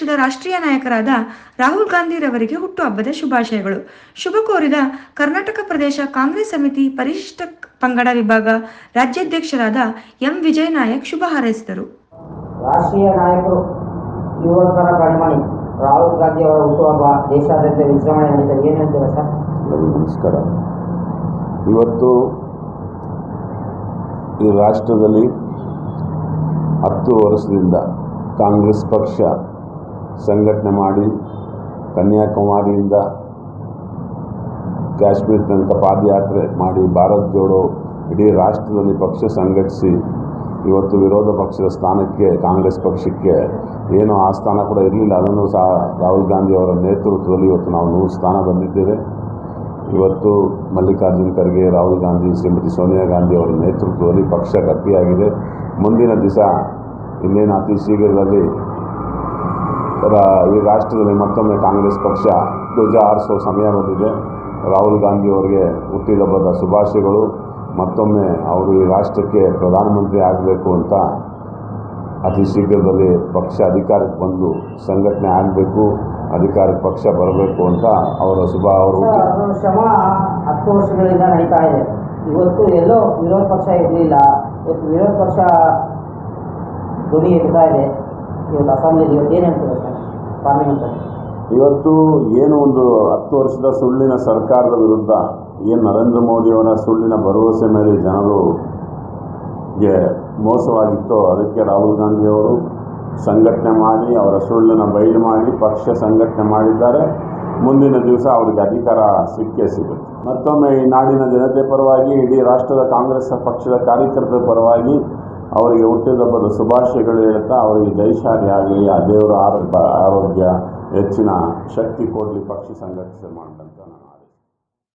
ಪಕ್ಷದ ರಾಷ್ಟ್ರೀಯ ನಾಯಕರಾದ ರಾಹುಲ್ ಗಾಂಧಿರವರಿಗೆ ಹುಟ್ಟುಹಬ್ಬದ ಶುಭಾಶಯಗಳು. ಶುಭ ಕೋರಿದ ಕರ್ನಾಟಕ ಪ್ರದೇಶ ಕಾಂಗ್ರೆಸ್ ಸಮಿತಿ ಪರಿಶಿಷ್ಟ ಪಂಗಡ ವಿಭಾಗ ರಾಜ್ಯಾಧ್ಯಕ್ಷರಾದ ಎಂ. ವಿಜಯ ನಾಯಕ್ ಶುಭ ಹಾರೈಸಿದರು. ರಾಷ್ಟ್ರೀಯ ನಾಯಕರು ಯುವಕರ ಕಣ್ಮಣಿ ರಾಹುಲ್ ಗಾಂಧಿ ಅವರ ಹುಟ್ಟುಹಬ್ಬ ದೇಶಾದ್ಯಂತ ವಿಜೃಂಭಣೆ ನಡೀತದೆ ಏನು ಹೇಳ್ತೀರಾ ಸರ್? ನಮಸ್ಕಾರ. ಇವತ್ತು ಈ ರಾಷ್ಟ್ರದಲ್ಲಿ ಹತ್ತು ವರ್ಷದಿಂದ ಕಾಂಗ್ರೆಸ್ ಪಕ್ಷ ಸಂಘಟನೆ ಮಾಡಿ ಕನ್ಯಾಕುಮಾರಿಯಿಂದ ಕಾಶ್ಮೀರ ತನಕ ಪಾದಯಾತ್ರೆ ಮಾಡಿ ಭಾರತ್ ಜೋಡೋ ಇಡೀ ರಾಷ್ಟ್ರದಲ್ಲಿ ಪಕ್ಷ ಸಂಘಟಿಸಿ ಇವತ್ತು ವಿರೋಧ ಪಕ್ಷದ ಸ್ಥಾನಕ್ಕೆ ಕಾಂಗ್ರೆಸ್ ಪಕ್ಷಕ್ಕೆ ಏನು ಆ ಸ್ಥಾನ ಕೂಡ ಇರಲಿಲ್ಲ. ಅದನ್ನು ಸಹ ರಾಹುಲ್ ಗಾಂಧಿ ಅವರ ನೇತೃತ್ವದಲ್ಲಿ ಇವತ್ತು ನಾವು ನೂರು ಸ್ಥಾನ ಬಂದಿದ್ದೇವೆ. ಇವತ್ತು ಮಲ್ಲಿಕಾರ್ಜುನ್ ಖರ್ಗೆ, ರಾಹುಲ್ ಗಾಂಧಿ, ಶ್ರೀಮತಿ ಸೋನಿಯಾ ಗಾಂಧಿ ಅವರ ನೇತೃತ್ವದಲ್ಲಿ ಪಕ್ಷ ಗಟ್ಟಿಯಾಗಿದೆ. ಮುಂದಿನ ದಿವಸ ಇನ್ನೇನು ಅತಿ ಶೀಘ್ರದಲ್ಲಿ ಈ ರಾಷ್ಟ್ರದಲ್ಲಿ ಮತ್ತೊಮ್ಮೆ ಕಾಂಗ್ರೆಸ್ ಪಕ್ಷ ಧ್ವಜ ಹಾರಿಸೋ ಸಮಯ ಬಂದಿದೆ. ರಾಹುಲ್ ಗಾಂಧಿ ಅವರಿಗೆ ಹುಟ್ಟಿದಬ್ಬದ ಶುಭಾಶಯಗಳು. ಮತ್ತೊಮ್ಮೆ ಅವರು ಈ ರಾಷ್ಟ್ರಕ್ಕೆ ಪ್ರಧಾನಮಂತ್ರಿ ಆಗಬೇಕು ಅಂತ ಅತಿ ಶೀಘ್ರದಲ್ಲಿ ಪಕ್ಷ ಅಧಿಕಾರಕ್ಕೆ ಬಂದು ಸಂಘಟನೆ ಆಗಬೇಕು ಅಧಿಕಾರಕ್ಕೆ ಪಕ್ಷ ಬರಬೇಕು ಅಂತ ಅವರ ಶುಭ ಅವರು ಶ್ರಮ ಹತ್ತು ವರ್ಷಗಳಿಂದ ನಡೀತಾ ಇದೆ. ಇವತ್ತು ಎಲ್ಲೋ ವಿರೋಧ ಪಕ್ಷ ಇರಲಿಲ್ಲ. ಇವತ್ತು ವಿರೋಧ ಪಕ್ಷ ಧ್ವನಿ ಇರ್ತಾ ಇದೆ. ಇವತ್ತು ಅಸೆಂಬ್ಲಿ ಇವತ್ತು ಏನು ಇವತ್ತು ಏನು ಒಂದು ಹತ್ತು ವರ್ಷದ ಸುಳ್ಳಿನ ಸರ್ಕಾರದ ವಿರುದ್ಧ ಏನು ನರೇಂದ್ರ ಮೋದಿಯವರ ಸುಳ್ಳಿನ ಭರವಸೆ ಮೇಲೆ ಜನರು ಮೋಸವಾಗಿತ್ತೋ, ಅದಕ್ಕೆ ರಾಹುಲ್ ಗಾಂಧಿಯವರು ಸಂಘಟನೆ ಮಾಡಿ, ಅವರ ಸುಳ್ಳನ್ನು ಬಯಲು ಮಾಡಿ, ಪಕ್ಷ ಸಂಘಟನೆ ಮಾಡಿದ್ದಾರೆ. ಮುಂದಿನ ದಿವಸ ಅವರಿಗೆ ಅಧಿಕಾರ ಸಿಕ್ಕೇ ಸಿಗುತ್ತೆ. ಮತ್ತೊಮ್ಮೆ ಈ ನಾಡಿನ ಜನತೆ ಪರವಾಗಿ, ಇಡೀ ರಾಷ್ಟ್ರದ ಕಾಂಗ್ರೆಸ್ ಪಕ್ಷದ ಕಾರ್ಯಕರ್ತರ ಪರವಾಗಿ ಅವರಿಗೆ ಹುಟ್ಟಿದಬ್ಬದ ಶುಭಾಶಯಗಳು ಹೇಳ್ತಾ ಅವರಿಗೆ ಜೈಶಾಲಿ ಆಗಲಿ, ಆ ದೇವರ ಆರೋಗ್ಯ ಆರೋಗ್ಯ, ಹೆಚ್ಚಿನ ಶಕ್ತಿ ಕೊಡಲಿ ಪಕ್ಷಿ ಸಂಘಟಿಸಿ ಮಾಡ್ತಂತ